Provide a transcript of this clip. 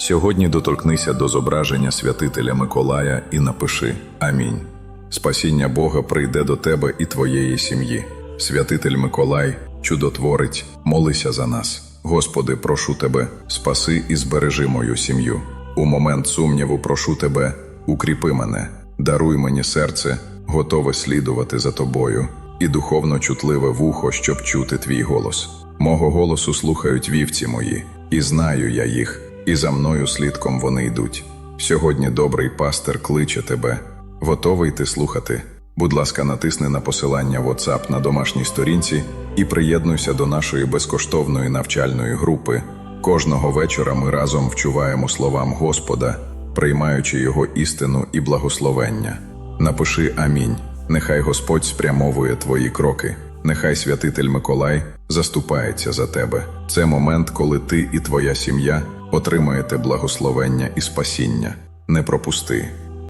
Сьогодні доторкнися до зображення святителя Миколая і напиши Амінь. Спасіння Бога прийде до тебе і твоєї сім'ї. Святитель Миколай, чудотворець, молися за нас. Господи, прошу тебе, спаси і збережи мою сім'ю. У момент сумніву прошу тебе, укріпи мене, даруй мені серце, готове слідувати за тобою, і духовно чутливе вухо, щоб чути твій голос. Мого голосу слухають вівці мої, і знаю я їх, і за мною слідком вони йдуть. Сьогодні добрий пастир кличе тебе. Готовий ти слухати? Будь ласка, натисни на посилання WhatsApp на домашній сторінці і приєднуйся до нашої безкоштовної навчальної групи. Кожного вечора ми разом вчуваємо словам Господа, приймаючи Його істину і благословення. Напиши Амінь. Нехай Господь спрямовує твої кроки. Нехай святитель Миколай заступається за тебе. Це момент, коли ти і твоя сім'я отримаєте благословення і спасіння. Не пропусти.